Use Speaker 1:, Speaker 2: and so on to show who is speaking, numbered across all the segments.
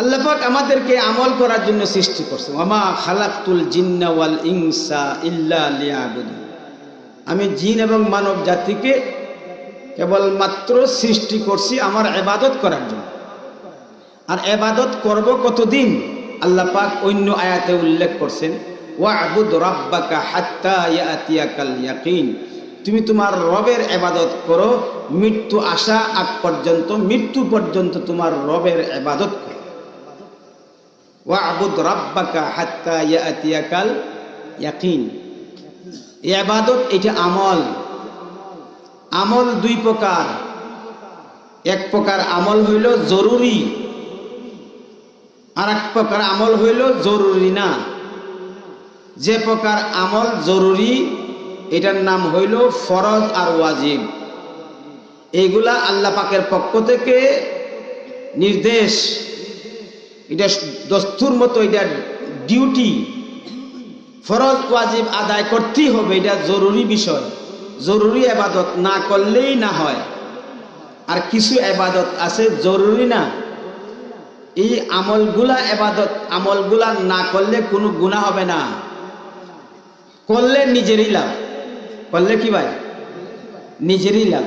Speaker 1: আল্লাপাক আমাদেরকে আমল করার জন্য সৃষ্টি করছে। আমা খালাকুল জিন্না ওয়াল ইনসা ইল্লা লিয়াবুদু আমি জিন এবং মানব জাতিকে কেবলমাত্র সৃষ্টি করছি আমার এবাদত করার জন্য। আর এবাদত করব কতদিন? আল্লাহ পাক অন্য আয়াতে উল্লেখ করছেন, ওয়াবুদ রাব্বাকা হাত্তা ইয়াতিয়াকাল ইয়াকিন। তুমি তোমার রবের এবাদত করো, মৃত্যু আসা আগ পর্যন্ত, মৃত্যু পর্যন্ত তোমার রবের এবাদত করো। ওয়াবুদ রাব্বাকা হাত্তা ইয়াতিয়াকাল ইয়াকিন। এই এটা আমল। আমল দুই প্রকার। এক প্রকার আমল হইল জরুরি আর এক প্রকার আমল হইল জরুরি না। যে প্রকার আমল জরুরি, এটার নাম হইল ফরজ আর ওয়াজিব। এইগুলা আল্লাহ পাকের পক্ষ থেকে নির্দেশ। এটা দস্তুর মতো এটা ডিউটি, ফরজ ওয়াজিব আদায় করতেই হবে, এটা জরুরি বিষয়। জরুরি আবাদত না করলেই না হয়। আর কিছু আবাদত আছে জরুরি না। এই আমলগুলা এবাদত, আমলগুলা না করলে কোনো গুণা হবে না। করলে নিজেরই লাভ। করলে কি ভাই? নিজেরই লাভ।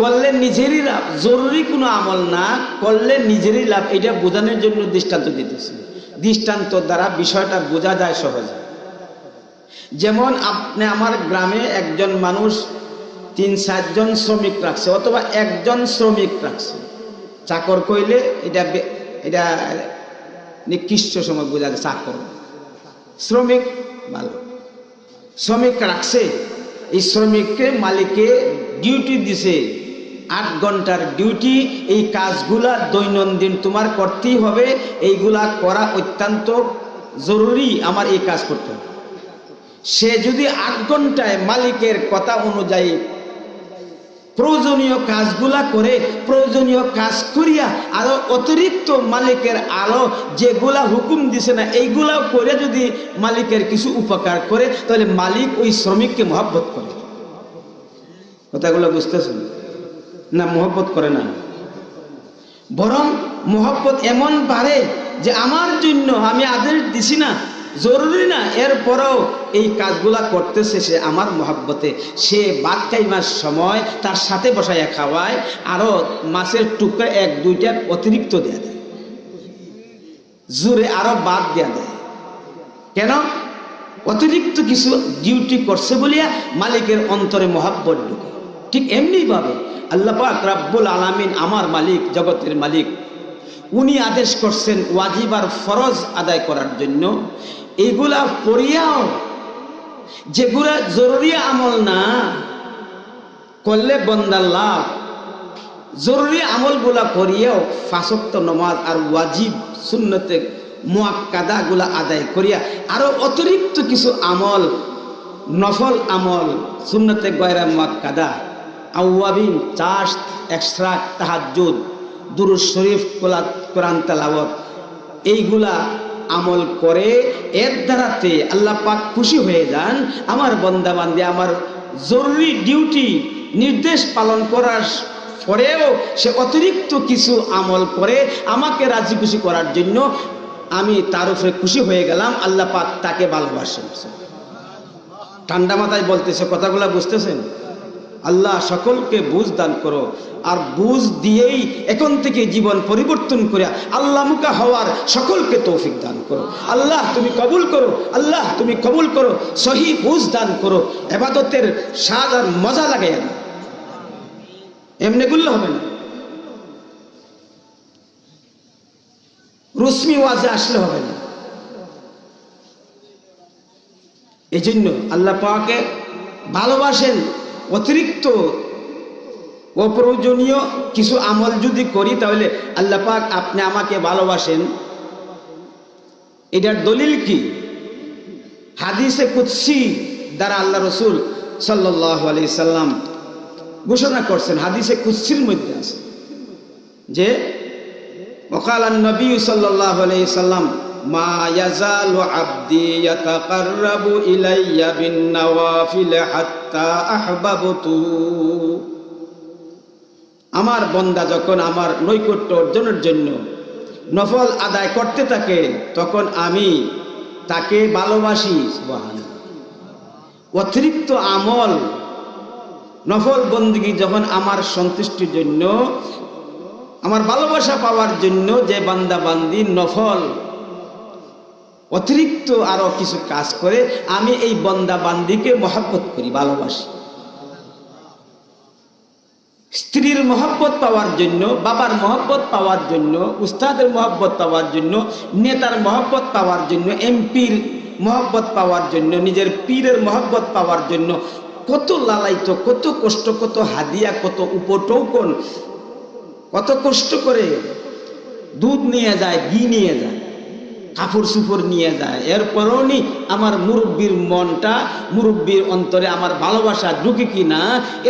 Speaker 1: করলে নিজেরই লাভ, জরুরি কোনো আমল না, করলে নিজেরই লাভ, এটা বোঝানোর জন্য দৃষ্টান্ত দিতেছি। দৃষ্টান্ত দ্বারা বিষয়টা বোঝা যায় সহজে। যেমন আপনি আমার গ্রামে একজন মানুষ তিন, চারজন শ্রমিক রাখছে, অথবা একজন শ্রমিক রাখছে। চাকর কইলে এটা এটা নিকৃষ্ট সময় বোঝা যায়, চাকর। শ্রমিক ভালো। শ্রমিক রাখছে, এই শ্রমিককে মালিকে ডিউটি দিছে। আট ঘণ্টার ডিউটি এই কাজগুলা দৈনন্দিন তোমার করতেই হবে। এইগুলা করা অত্যন্ত জরুরি আমার এই কাজ করতে হবে। সে যদি আট ঘন্টায় মালিকের কথা অনুযায়ী প্রয়োজনীয় কাজগুলা করে, প্রয়োজনীয় কাজ করিয়া আরও অতিরিক্ত মালিকের আলো যেগুলা হুকুম দিছে না এইগুলা করে যদি মালিকের কিছু উপকার করে, তাহলে মালিক ওই শ্রমিককে মহব্বত করে। কথাগুলো বুঝতেছেন? না, মহব্বত করে না। বরং মহব্বত এমন পারে যে আমার জন্য আমি আদেশ দিছি না, জরুরি না এরপরেও এই কাজগুলা করতেছে সে আমার মহাব্বতে। সে ভাত খাইবার সময় তার সাথে বসাইয়া খাওয়ায় আরও মাছের টুকরা এক, দুইটা অতিরিক্ত দেয়া দেয়। জোরে আরও বাদ দেয়া দেয়। কেন? অতিরিক্ত কিছু ডিউটি করছে বলিয়া মালিকের অন্তরে মহাব্বত ঢুকে। ঠিক এমনিভাবে আল্লাহ পাক রাব্বুল আলামিন আমার মালিক, জগতের মালিক। উনি আদেশ করছেন ওয়াজিব আর ফরজ আদায় করার জন্য। এগুলা পড়িয়াও যেগুলা জরুরি আমল না, করলে বন্দার লাভ। জরুরি আমলগুলা করিয়াও ফাঁসক্ত নমাজ আর ওয়াজিব শূন্যতে মোয়াক্কাদাগুলা আদায় করিয়া আরও অতিরিক্ত কিছু আমল, নফল আমল শূন্যতে গয়রা মোয়াক্কাদা আউয়াবিন, চাষ এক্সট্রা তাহাজুদ দুরুজ শরীফ কোরআন তালাবত এইগুলা আমল করে এর দ্বারাতে আল্লাহ পাক খুশি হয়ে যান, আমার বন্দাবান্দি, আমার জরুরি ডিউটি, নির্দেশ পালন করার পরেও সে অতিরিক্ত কিছু আমল করে আমাকে রাজি খুশি করার জন্য আমি তার উপরে খুশি হয়ে গেলাম, আল্লাহ পাক তাকে ভালোবাসেন। ঠান্ডা মাথায় বলতেছে, কথাগুলো বুঝতেছেন? আল্লাহ সকলকে বুঝ দান করো। আর বুঝ দিয়েই এখন থেকে জীবন পরিবর্তন করে আল্লাহ মুখা হওয়ার সকলকে তৌফিক দান করো। আল্লাহ তুমি কবুল করো, আল্লাহ তুমি কবুল করো, সহি বুঝ দান করো, এবাদতের স্বাদ আর মজা লাগে না এমনি গুলো হবে না। রশ্মি ওয়াজে আসলে হবে না। এই জন্য আল্লাহ পাকে ভালোবাসেন অতিরিক্ত অপ্রয়োজনীয় কিছু আমল যদি করি, তাহলে আল্লাহ পাক আপনি আমাকে ভালোবাসেন। এটার দলিল কি? হাদিসে কুৎসি দ্বারা আল্লাহ রসুল সাল্লাম ঘোষণা করছেন, হাদিসে কুৎসির মধ্যে আছে যে ওকাল নবী সাল্লাহ আলি সাল্লাম মা আব্দি ইয়াতাকাররাবু ইলাইয়া বিন নাওয়াফিল হাত্তা আহবাবতু। আমার বন্দা যখন আমার নৈকট্য অর্জনের জন্য নফল আদায় করতে থাকে, তখন আমি তাকে ভালোবাসি অতিরিক্ত আমল, নফল বন্দী যখন আমার সন্তুষ্টির জন্য, আমার ভালোবাসা পাওয়ার জন্য যে বান্দা বান্দি নফল অতিরিক্ত আরও কিছু কাজ করে আমি এই বন্দা বান্দিকে মহাব্বত করি, ভালোবাসি। স্ত্রীর মহব্বত পাওয়ার জন্য, বাবার মহব্বত পাওয়ার জন্য, উস্তাদের মহব্বত পাওয়ার জন্য, নেতার মহব্বত পাওয়ার জন্য, এমপির মহব্বত পাওয়ার জন্য, নিজের পীরের মহব্বত পাওয়ার জন্য, কত লালাইত কত কষ্ট, কত হাদিয়া, কত উপটৌকন, কত কষ্ট করে দুধ নিয়ে যায়, ঘি নিয়ে যায়। কাপড় সুপড় নিয়ে যায়। এরপরও নি আমার মুরব্বীর মনটা, মুরব্বীর অন্তরে আমার ভালোবাসা ঢুকে কি না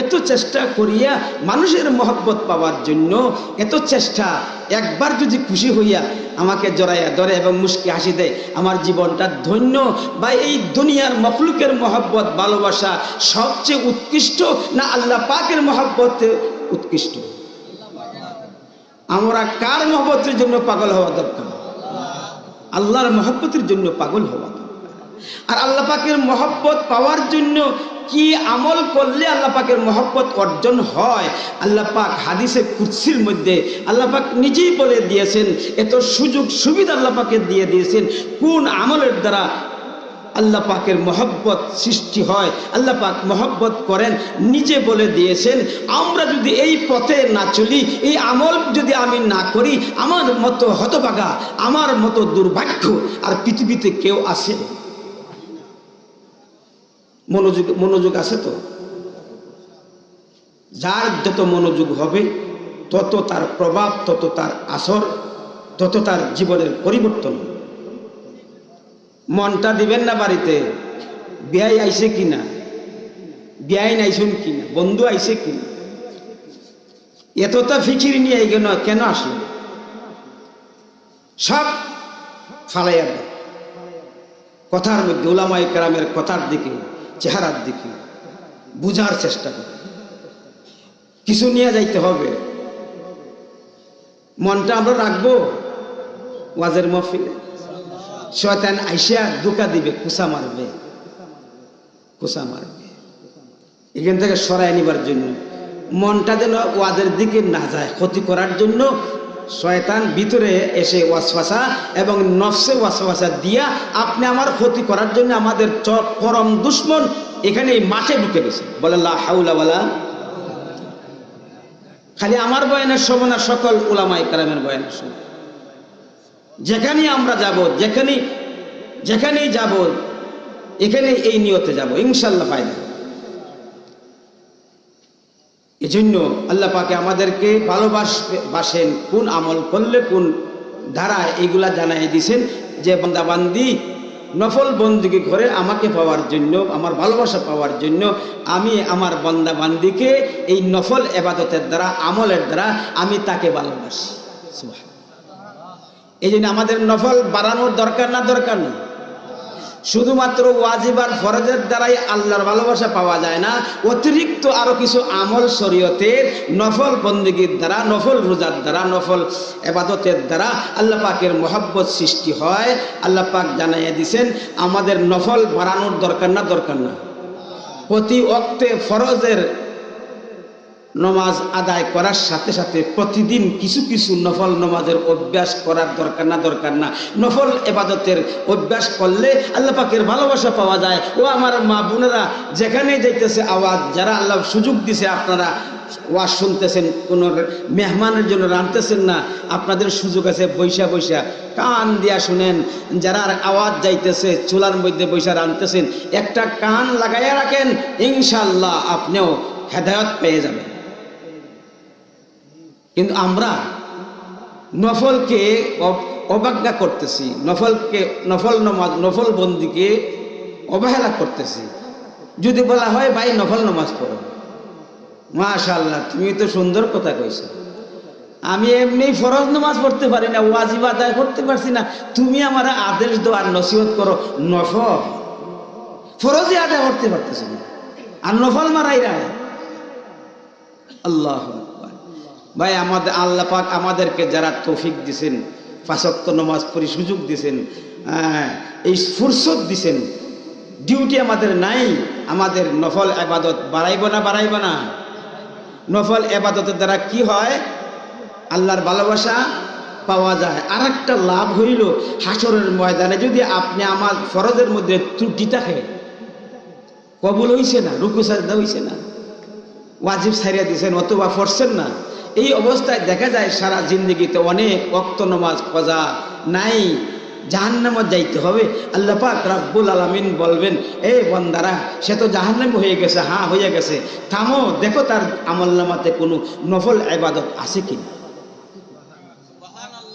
Speaker 1: এত চেষ্টা করিয়া মানুষের মহব্বত পাওয়ার জন্য এত চেষ্টা। একবার যদি খুশি হইয়া আমাকে জড়াইয়া ধরে এবং মুস্কি হাসি দেয়, আমার জীবনটা ধন্য। বা এই দুনিয়ার মখলুকের মহব্বত, ভালোবাসা সবচেয়ে উৎকৃষ্ট না আল্লাহ পাকের মহব্বত উৎকৃষ্ট? আমরা কার মহব্বতের জন্য পাগল হওয়া দরকার? আল্লাহর মহব্বতের জন্য পাগল হওয়া আর আল্লাহ পাকের মহব্বত পাওয়ার জন্য কি আমল করলে আল্লাহ পাকের মহব্বত অর্জন হয়? আল্লাহ পাক হাদিসে কুৎসির মধ্যে আল্লাহ পাক নিজেই বলে দিয়েছেন, এত সুযোগ সুবিধা আল্লাহ পাকে দিয়ে দিয়েছেন, কোন আমলের দ্বারা আল্লাহ পাকের মহব্বত সৃষ্টি হয়। আল্লাহ পাক মহব্বত করেন, নিজে বলে দিয়েছেন, আমরা যদি এই পথে না চলি, এই আমল যদি আমি না করি, আমার মতো হতভাগা, আমার মতো দুর্ভাগ্য আর পৃথিবীতে কেউ আসে মনোযোগ মনোযোগ আছে তো? যার যত মনোযোগ হবে, তত তার প্রভাব, তত তার আসর, তত তার জীবনের পরিবর্তন মনটা দিবেন না বাড়িতে? বিয়াই আইছে কিনা? বিয়াই নাইছেন কিনা? বন্ধু আইছে কিনা? এতটা ফিকির নিয়ে এই কেন আসলেন সব ফালাইয়া দেয়। কথার মধ্যে ওলামাই কেরামের কথার দিকে, চেহারার দিকে বুঝার চেষ্টা করে। কিছু নিয়ে যাইতে হবে। মনটা আমরা রাখব। ওয়াজের মহফিলে। শয়তান আইসা দুকা দিবে কুসা মারবে। কুসা মারবে। এখান থেকে সরাই নিবার জন্য, মনটা যেন ওয়াদের দিকে না যায় ক্ষতি করার জন্য শয়তান ভিতরে এসে ওয়াসওয়াসা এবং নফসে ওয়াসওয়াসা দিয়া আপনি আমার ক্ষতি করার জন্য আমাদের পরম দুশ্মন এখানে এই মাঠে ঢুকে গেছে। বলে, লা হাউলা ওয়ালা খালি আমার বয়ানের না, সকল উলামাই কালামের বয়ানের সময়। যেখানে আমরা যাব, যেখানে, যেখানেই যাব এখানে এই নিয়তে যাব ইনশাল্লাহ ফায়দা এজন্য আল্লাহ পাকে আমাদেরকে ভালোবাসবে, বাসেন, কোন আমল করলে, কোন ধারা এইগুলা জানাই দিছেন যে বান্দাবান্দি নফল বন্দিকে করে আমাকে পাওয়ার জন্য, আমার ভালোবাসা পাওয়ার জন্য আমি আমার বন্দাবান্দিকে এই নফল এবাদতের দ্বারা, আমলের দ্বারা আমি তাকে ভালোবাসি। এই জন্য আমাদের নফল বাড়ানোর দরকার না, দরকার নেই। শুধুমাত্র ওয়াজিব আর ফরজের দ্বারাই আল্লাহর ভালোবাসা পাওয়া যায় না, অতিরিক্ত আরও কিছু আমল শরীয়তের নফল বন্দীগীর দ্বারা, নফল রোজার দ্বারা, নফল এবাদতের দ্বারা আল্লাহ পাকের মহব্বত সৃষ্টি হয়। আল্লাহ পাক জানাইয়া দিছেন, আমাদের নফল বাড়ানোর দরকার না দরকার না। প্রতি অক্তে ফরজের নমাজ আদায় করার সাথে সাথে প্রতিদিন কিছু কিছু নফল নমাজের অভ্যাস করার দরকার না দরকার না। নফল এবাদতের অভ্যাস করলে আল্লাহ পাকের ভালোবাসা পাওয়া যায়। ও আমার মা বোনেরা, যেখানে যাইতেছে আওয়াজ, যারা আল্লাহ সুযোগ দিছে, আপনারা ওয়াজ শুনতেছেন, কোনো মেহমানের জন্য রানতেছেন না। আপনাদের সুযোগ আছে, বৈশা বৈশা। কান দিয়া শুনেন, যারা আওয়াজ যাইতেছে, চুলার মধ্যে বৈশা রানতেছেন একটা কান লাগাইয়া রাখেন ইনশাল্লাহ আপনিও হেদায়ত পেয়ে যাবেন। কিন্তু আমরা নফলকে অব- অবজ্ঞা করতেছি, নফলকে, নফল নমাজ, নফল বন্দিকে অবহেলা করতেছি। যদি বলা হয়, ভাই, নফল নমাজ পড়ো। মাশাল্লাহ তুমি তো সুন্দর কথা কইছো। আমি এমনি ফরজ নামাজ পড়তে পারি না, ওয়াজিব আদায় করতে পারছি না। তুমি আমার আদেশ দো আর নসিহত করো, নফল। ফরজই আদায় করতে পারতেছি না। আর নফল মারাই রায়। আল্লাহ। ভাই আমাদের আল্লাহ পাক আমাদেরকে যারা তৌফিক দিছেন পাঁচক্ত নমাজ পড়ি সুযোগ দিছেন হ্যাঁ, এই ফুরসত দিছেন ডিউটি আমাদের নাই আমাদের নফল আবাদত বাড়াইব না বাড়াইব না। নফল আবাদতের দ্বারা কি হয়? আল্লাহর ভালোবাসা পাওয়া যায়। আর একটা লাভ হইল হাসরের ময়দানে যদি আপনি আমার ফরজের মধ্যে ত্রুটি থাকে কবুল হইছে না রুকু সাজদা হইছে না ওয়াজিব সারিয়া দিয়েছেন অথবা পড়ছেন না এই অবস্থায় দেখা যায় সারা জিন্দগিতে অনেক অক্ত নমাজ, কজা নাই জাহান্নামত যাইতে হবে। আল্লাহ পাক রাব্বুল আলামিন বলবেন, এ বন্দারা, সে তো জাহান্নাম হয়ে গেছে হ্যাঁ হয়ে গেছে। থামো, দেখো তার আমল নামাতে কোনো নফল আবাদত আছে কিনা?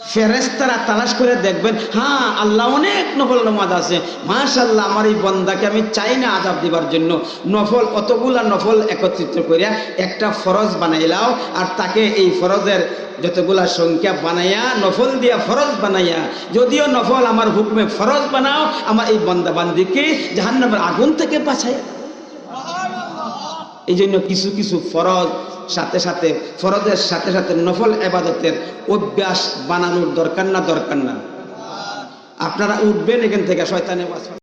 Speaker 1: ফেরেস্তারা তালাশ করে দেখবেন হ্যাঁ আল্লাহ অনেক নফল নমাজ আছে। মাশাল্লাহ আমার এই বন্দাকে আমি চাই না আজাব দিবার জন্য। নফল অতগুলা নফল একত্রিত করিয়া একটা ফরজ বানাইলাও আর তাকে এই ফরজের যতগুলা সংখ্যা বানাইয়া নফল দিয়া ফরজ বানাইয়া যদিও নফল আমার হুকুমে ফরজ বানাও আমার এই বন্দা বান্দিকে জাহান্নামের আগুন থেকে বাঁচাইয়া এই জন্য কিছু কিছু ফরজ সাথে সাথে ফরজের সাথে সাথে নফল এবাদতের অভ্যাস বানানোর দরকার না দরকার না। আপনারা উঠবেন এখান থেকে শয়তানে